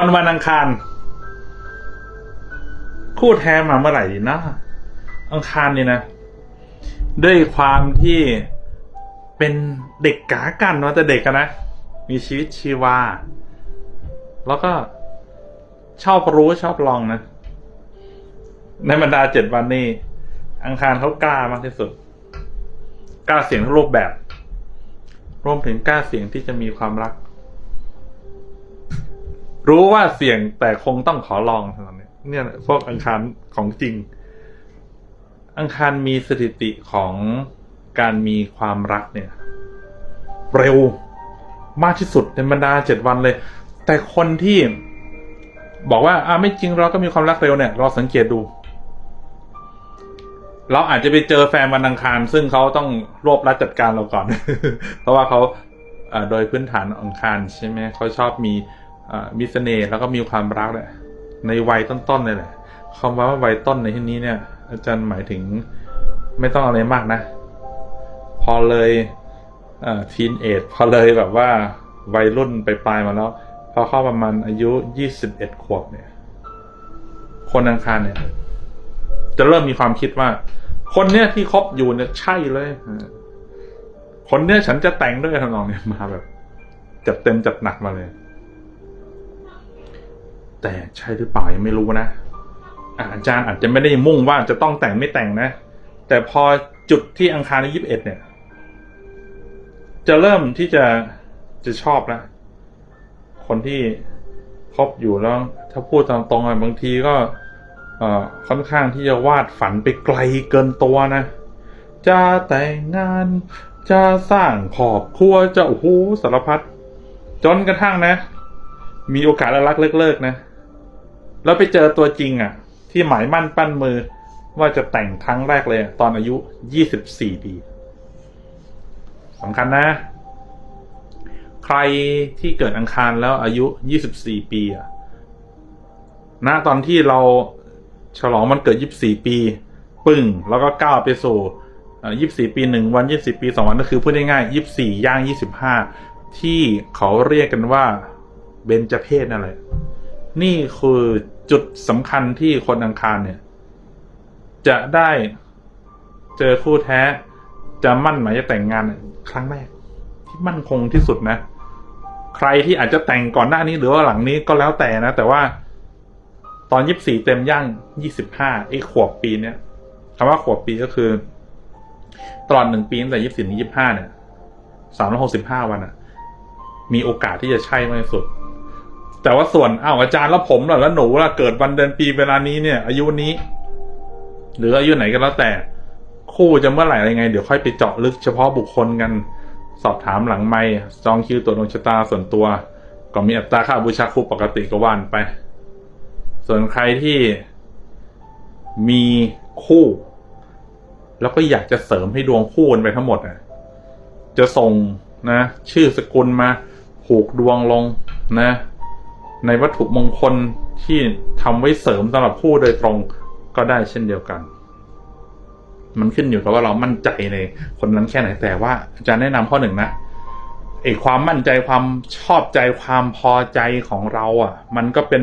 วันวันอังคาร คู่แท้มาเมื่อไหร่ดีนะ อังคารนี่นะ ด้วยความที่เป็นเด็กกากันเนาะแต่เด็กกันนะ มีชีวิตชีวา แล้วก็ชอบรู้ชอบลองนะ ในบรรดาเจ็ดวันนี้ อังคารเขากล้ามากที่สุด กล้าเสียงทุกรูปแบบ รวมถึงกล้าเสียงที่จะมีความรัก รู้ว่าเสี่ยงแต่คงต้องขอลองเท่านั้นเนี่ยเนี่ยพวกอังคารของจริง อังคารมีสถิติของการมีความรักเนี่ย เร็วมากที่สุดในบรรดาเจ็ดวันเลย แต่คนที่บอกว่าอ่าไม่จริงเราก็มีความรักเร็วเนี่ยเราสังเกตดู เราอาจจะไปเจอแฟนวันอังคาร ซึ่งเขาต้องรวบรัดจัดการเราก่อน เพราะว่าเขาโดยพื้นฐานอังคารใช่ไหมเขาชอบมี มีเสน่ห์แล้วก็มีความรักเนี่ยในวัยต้นๆเลยแหละคำว่าวัยต้นในที่นี้เนี่ย อาจารย์หมายถึงไม่ต้องอะไรมากนะ พอเลยทีนเอจพอเลยแบบว่าวัยรุ่นไปปลายมาแล้ว พอเข้าประมาณอายุยี่สิบเอ็ดขวบเนี่ย คนอังคารเนี่ย จะเริ่มมีความคิดว่า คนเนี้ยที่คบอยู่เนี่ยใช่เลย คนเนี้ยฉันจะแต่งด้วยทำนองเนี่ยมาแบบจัดเต็มจัดหนักมาเลย แต่ใช่หรือเปล่ายังไม่รู้นะอาจารย์อาจจะไม่ได้มุ่งว่าจะต้องแต่งไม่แต่งนะ แต่พอจุดที่อังคารที่ยี่สิบเอ็ดเนี่ย จะเริ่มที่จะจะชอบแล้วคนที่คบอยู่แล้ว ถ้าพูดตามตรงๆอะบางทีก็ค่อนข้างที่จะวาดฝันไปไกลเกินตัวนะ จะแต่งงาน จะสร้างครอบครัวจะโอ้โหสารพัดจนกระทั่งนะ มีโอกาสรักเลิกๆนะ แล้วไปเจอตัวจริงอะ ที่หมายมั่นปั้นมือ ว่าจะแต่งครั้งแรกเลย ตอนอายุยี่สิบสี่ปีสำคัญนะ ใครที่เกิดอังคารแล้วอายุยี่สิบสี่ปีอะณตอนที่เราฉลองมันเกิด24ปี ปึ้ง แล้วก็ก้าวไปสู่เอ่อ24ปีหนึ่งวัน24ปีสองวันก็คือพูดง่ายๆ24ย่าง25ที่เขาเรียกกันว่าเบญจเพศนั่นแหละ นี่คือ จุดสำคัญที่คนอังคารเนี่ย จะได้เจอคู่แท้ จะมั่นหมายจะแต่งงานครั้งแรก ที่มั่นคงที่สุดนะ ใครที่อาจจะแต่งก่อนหน้านี้หรือว่าหลังนี้ก็แล้วแต่นะ แต่ว่าตอนยี่สิบสี่เต็มย่างยี่สิบห้าไอ้ขวบปีเนี้ยคำว่าขวบปีก็คือตลอดหนึ่งปีตั้งแต่ยี่สิบสี่ถึงยี่สิบห้าเนี่ยสามร้อยหกสิบห้าวันอะมีโอกาสที่จะใช่มากที่สุด แต่ว่าส่วนอ้าวอาจารย์แล้วผมล่ะแล้วหนูล่ะเกิดวันเดือนปีเวลานี้เนี่ย อายุนี้ หรืออายุไหนก็แล้วแต่ คู่จะเมื่อไหร่อะไรไง เดี๋ยวค่อยไปเจาะลึกเฉพาะบุคคลกัน สอบถามหลังไม่จองคิวตรวจดวงชะตาส่วนตัว ก็มีอัตราค่าบูชาคู่ปกติก็ว่านไป ส่วนใครที่มีคู่ แล้วก็อยากจะเสริมให้ดวงคู่กันไปทั้งหมดอะจะส่งนะ ชื่อสกุลมาผูกดวงลงนะ ในวัตถุมงคลที่ทำไว้เสริมสำหรับคู่โดยตรงก็ได้เช่นเดียวกัน มันขึ้นอยู่กับว่าเรามั่นใจในคนนั้นแค่ไหนแต่ว่าอาจารย์แนะนำข้อหนึ่งนะไอ้ความมั่นใจความชอบใจความพอใจของเราอะ มันก็เป็น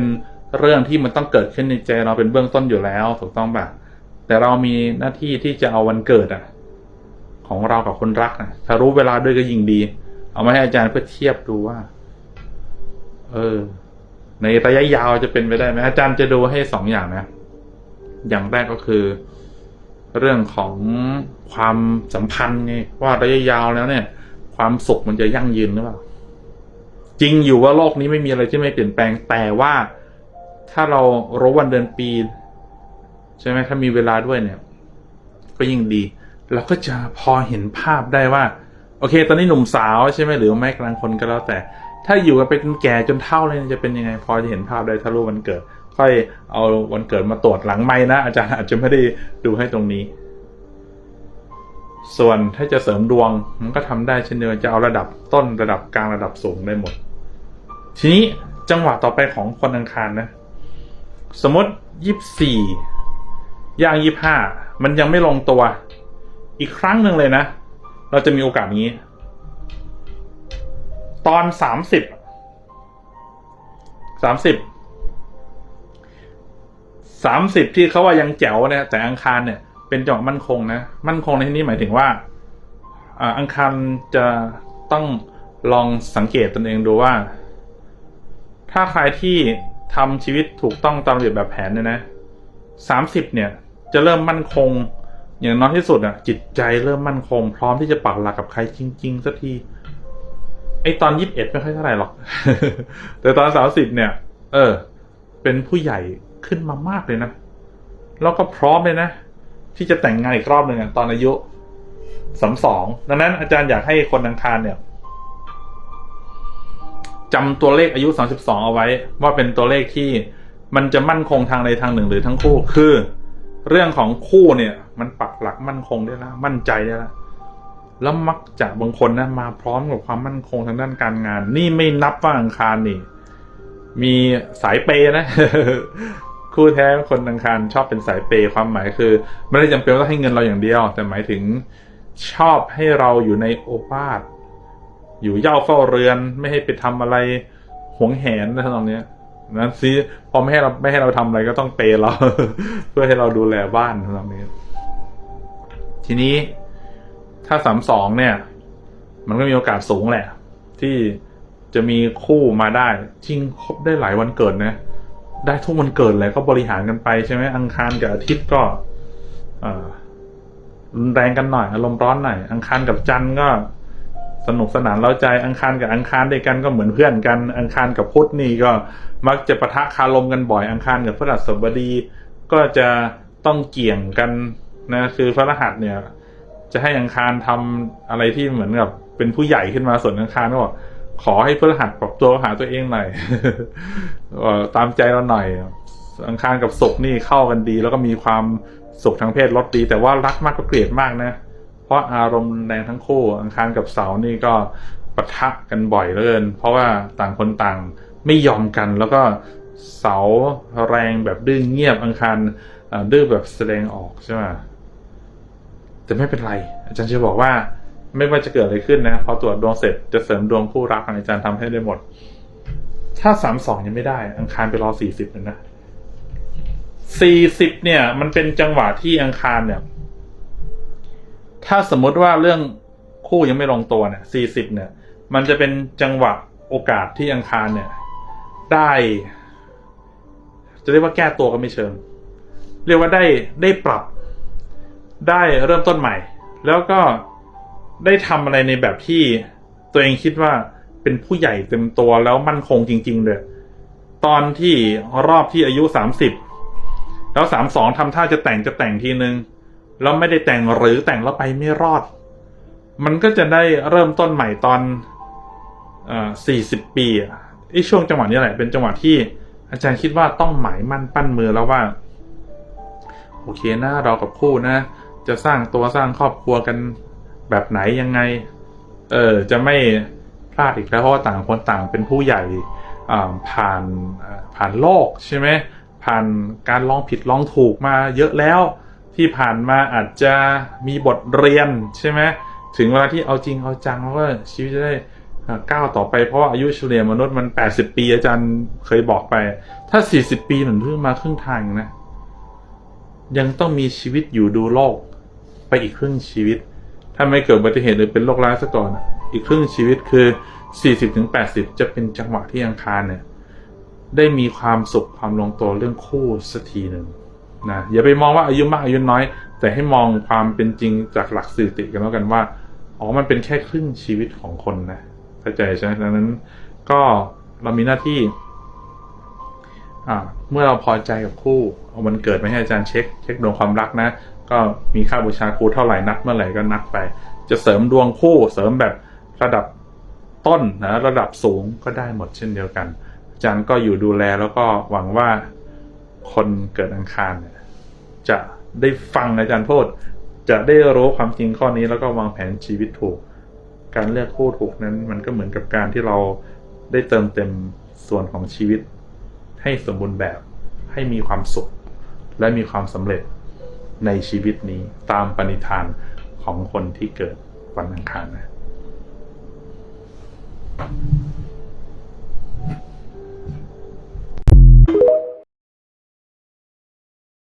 เรื่องที่มันต้องเกิดขึ้นในใจเราเป็นเบื้องต้นอยู่แล้วถูกต้องป่ะแต่เรามีหน้าที่ที่จะเอาวันเกิดอะ ของเรากับคนรักนะถ้ารู้เวลาด้วยก็ยิ่งดี เอามาให้อาจารย์เพื่อเทียบดูว่า เออ ในระยะยาวจะเป็นไปได้ไหมอาจารย์จะดูให้สองอย่างนะ อย่างแรกก็คือ เรื่องของความสัมพันธ์ไงว่าระยะยาวแล้วเนี่ย ความสุขมันจะยั่งยืนหรือเปล่าจริงอยู่ว่าโลกนี้ไม่มีอะไรที่ไม่เปลี่ยนแปลงแต่ว่าถ้าเรารู้วันเดือนปี ใช่ไหมถ้ามีเวลาด้วยเนี่ย ก็ยิ่งดีเราก็จะพอเห็นภาพได้ว่า โอเค ตอนนี้หนุ่มสาวใช่ไหมหรือแม่กลางคนก็แล้วแต่ ถ้าอยู่กันไปจนแก่จนเฒ่าเลยจะเป็นยังไง พอจะเห็นภาพได้ถ้ารู้วันเกิด ค่อยเอาวันเกิดมาตรวจหลังไม่นะ อาจารย์อาจจะไม่ได้ดูให้ตรงนี้ ส่วนถ้าจะเสริมดวงมันก็ทำได้เช่นเดียวกันจะเอาระดับต้นระดับกลางระดับสูงได้หมด ทีนี้จังหวะต่อไปของคนอังคารนะ สมมติยี่สี่ย่างยี่ห้ามันยังไม่ลงตัว อีกครั้งหนึ่งเลยนะ เราจะมีโอกาสนี้ ตอนสามสิบสามสิบสามสิบที่เขาว่ายังแจ๋วเนี่ยแต่อังคารเนี่ย เป็นจังหวะมั่นคงนะ มั่นคงในที่นี้หมายถึงว่าอ่าอังคารจะต้องลองสังเกตตนเองดูว่า ถ้าใครที่ทำชีวิตถูกต้องตามระเบียบแบบแผนเนี่ยนะสามสิบเนี่ย จะเริ่มมั่นคง อย่างน้อยที่สุดอะ จิตใจเริ่มมั่นคง พร้อมที่จะปักหลักกับใครจริง ๆสักที ไอตอนยี่สิบเอ็ดไม่ค่อยเท่าไหร่หรอก แต่ตอนสามสิบเนี่ย เออ เป็นผู้ใหญ่ขึ้นมามากเลยนะ แล้วก็พร้อมเลยนะ ที่จะแต่งงานอีกรอบหนึ่งตอนอายุสามสองดังนั้นอาจารย์อยากให้คนอังคารเนี่ยจำตัวเลขอายุ32เอาไว้ ว่าเป็นตัวเลขที่มันจะมั่นคงทางใดทางหนึ่งหรือทั้งคู่ คือ เรื่องของคู่เนี่ย มันปักหลักมั่นคงได้แล้วมั่นใจได้แล้ว แล้วมักจะบางคนนะมาพร้อมกับความมั่นคงทางด้านการงาน นี่ไม่นับว่าอังคารนี่ มีสายเปย์นะคู่แท้คนอังคารชอบเป็นสายเปย์ความหมายคือ ไม่ได้จำเป็นต้องให้เงินเราอย่างเดียว แต่หมายถึงชอบให้เราอยู่ในโอวาทอยู่เย่าเฝ้าเรือน ไม่ให้ไปทำอะไรหวงแหนนะตรงเนี้ยนั้นซิพอไม่ให้เราไม่ให้เราทำอะไรก็ต้องเปย์เรา เพื่อให้เราดูแลบ้านตรงนี้ ทีนี้ ถ้าสามสองเนี่ย มันก็มีโอกาสสูงแหละ ที่จะมีคู่มาได้จริงครบได้หลายวันเกิดนะ ได้ทุกวันเกิดเลยก็บริหารกันไปใช่ไหมอังคารกับอาทิตย์ก็รุนแรงกันหน่อยอารมณ์ร้อนหน่อยอังคารกับจันทร์ก็สนุกสนานเร้าใจอังคารกับอังคารด้วยกันก็เหมือนเพื่อนกันอังคารกับพุธนี่ก็มักจะปะทะคารมกันบ่อยอังคารกับพฤหัสบดี ก็จะต้องเกี่ยงกันนะคือพฤหัสเนี่ย จะให้อังคารทำอะไรที่เหมือนกับเป็นผู้ใหญ่ขึ้นมาส่วนอังคารก็บอกขอให้พฤหัสปรับตัวหาตัวเองหน่อยตามใจเราหน่อย อังคารกับศุกร์นี่เข้ากันดี แล้วก็มีความสุขทางเพศลดดี แต่ว่ารักมากก็เกลียดมากนะ เพราะอารมณ์แรงทั้งคู่ อังคารกับเสาร์นี่ก็ปะทะกันบ่อยเหลยเพราะว่าต่างคนต่างไม่ยอมกัน แล้วก็เสาแรงแบบดื้อเงียบอังคารดื้อแบบแสดงออกใช่ไหม แต่ไม่เป็นไร อาจารย์จะบอกว่า ไม่ว่าจะเกิดอะไรขึ้นนะพอตรวจดวงเสร็จจะเสริมดวงคู่รักอาจารย์ทำให้ได้หมด ถ้าสามสองยังไม่ได้ อังคารไปรอสี่สิบนะสี่สิบเนี่ย มันเป็นจังหวะที่อังคารเนี่ย ถ้าสมมติว่าเรื่องคู่ยังไม่ลงตัวเนี่ยสี่สิบเนี่ย มันจะเป็นจังหวะโอกาสที่อังคารเนี่ย ได้ จะเรียกว่าแก้ตัวก็ไม่เชิง เรียกว่าได้ได้ปรับ ได้เริ่มต้นใหม่ แล้วก็ได้ทำอะไรในแบบที่ตัวเองคิดว่าเป็นผู้ใหญ่เต็มตัวแล้วมั่นคงจริง ๆเลยตอนที่รอบที่อายุสามสิบแล้วสามสองทำท่าจะแต่งจะแต่งทีนึง แล้วไม่ได้แต่งหรือแต่งแล้วไปไม่รอด มันก็จะได้เริ่มต้นใหม่ตอนสี่สิบปีอะไอ้ช่วงจังหวะนี้แหละ เป็นจังหวะที่อาจารย์คิดว่าต้องหมายมั่นปั้นมือแล้วว่า โอเคนะเรากับคู่นะ จะสร้างตัวสร้างครอบครัวกันแบบไหนยังไง เออจะไม่พลาดอีกแล้วเพราะว่าต่างคนต่างเป็นผู้ใหญ่ผ่านผ่านโลกใช่ไหมผ่านการลองผิดลองถูกมาเยอะแล้วที่ผ่านมาอาจจะมีบทเรียนใช่ไหมถึงเวลาที่เอาจริงเอาจังแล้วก็ชีวิตจะได้ก้าวต่อไปเพราะาอายุเฉลี่ยมนุษย์มัน 80 ปีอาจารย์เคยบอกไป ถ้า 40 ปีเหมือนเพิ่งมาครึ่งทางนะ ยังต้องมีชีวิตอยู่ดูโลก อีกครึ่งชีวิต ถ้าไม่เกิดอุบัติเหตุหรือเป็นโรคร้ายซะก่อน อีกครึ่งชีวิตคือ 40-80 จะเป็นจังหวะที่อังคารเนี่ยได้มีความสุขความลงตัวเรื่องคู่สักทีหนึ่งนะอย่าไปมองว่าอายุมากอายุน้อย แต่ให้มองความเป็นจริงจากหลักสถิติกันแล้วกันว่าอ๋อมันเป็นแค่ครึ่งชีวิตของคนนะเข้าใจใช่ไหมดังนั้นก็เรามีหน้าที่อ่าเมื่อเราพอใจกับคู่เอาวันเกิดมาให้อาจารย์เช็ค เช็คดวงความรักนะ ก็มีค่าบูชาครูเท่าไหร่นัดเมื่อไหร่ก็นัดไป จะเสริมดวงคู่เสริมแบบระดับต้นนะระดับสูงก็ได้หมดเช่นเดียวกันอาจารย์ก็อยู่ดูแลแล้วก็หวังว่าคนเกิดอังคารเนี่ยจะได้ฟังอาจารย์พูดจะได้รู้ความจริงข้อนี้แล้วก็วางแผนชีวิตถูก การเลือกคู่ถูกนั้นมันก็เหมือนกับการที่เราได้เติมเต็มส่วนของชีวิต ให้สมบูรณ์แบบให้มีความสุข และมีความสำเร็จ ในชีวิตนี้ตามปณิธานของคนที่เกิดวันอังคารนะ